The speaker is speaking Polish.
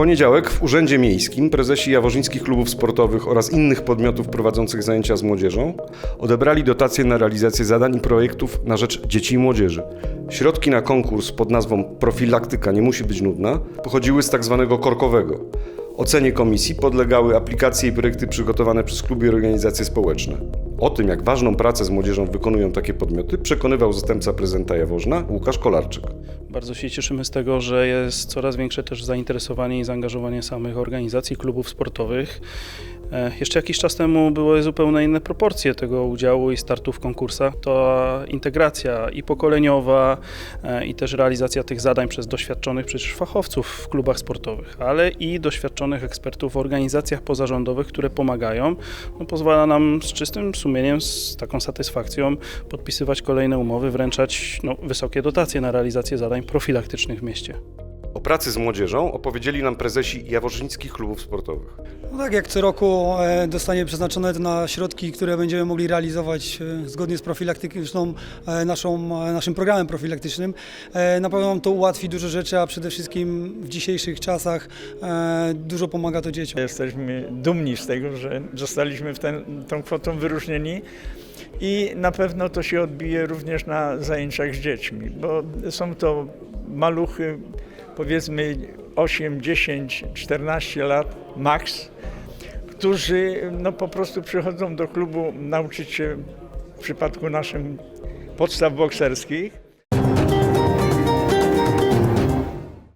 poniedziałek w Urzędzie Miejskim prezesi jaworzyńskich klubów sportowych oraz innych podmiotów prowadzących zajęcia z młodzieżą odebrali dotacje na realizację zadań i projektów na rzecz dzieci i młodzieży. Środki na konkurs pod nazwą Profilaktyka nie musi być nudna pochodziły z tak zwanego korkowego. Ocenie komisji podlegały aplikacje i projekty przygotowane przez kluby i organizacje społeczne. O tym, jak ważną pracę z młodzieżą wykonują takie podmioty, przekonywał zastępca prezydenta Jaworzna Łukasz Kolarczyk. Bardzo się cieszymy z tego, że jest coraz większe też zainteresowanie i zaangażowanie samych organizacji, klubów sportowych. E, Jeszcze jakiś czas temu były zupełnie inne proporcje tego udziału i startu w konkursach. To integracja i pokoleniowa, e, i też realizacja tych zadań przez doświadczonych przecież fachowców w klubach sportowych, ale i doświadczonych ekspertów w organizacjach pozarządowych, które pomagają, no, pozwala nam z czystym sumieniem, z taką satysfakcją podpisywać kolejne umowy, wręczać no, wysokie dotacje na realizację zadań profilaktycznych w mieście. O pracy z młodzieżą opowiedzieli nam prezesi jaworzyńskich klubów sportowych. No tak, jak co roku e, dostanie przeznaczone to na środki, które będziemy mogli realizować e, zgodnie z profilaktyczną, e, naszą, naszym programem profilaktycznym. Na pewno nam to ułatwi dużo rzeczy, a przede wszystkim w dzisiejszych czasach dużo pomaga to dzieciom. Jesteśmy dumni z tego, że zostaliśmy w ten, tą kwotą wyróżnieni i na pewno to się odbije również na zajęciach z dziećmi, bo są to maluchy powiedzmy 8, 10, 14 lat max, którzy no po prostu przychodzą do klubu nauczyć się w przypadku naszym podstaw bokserskich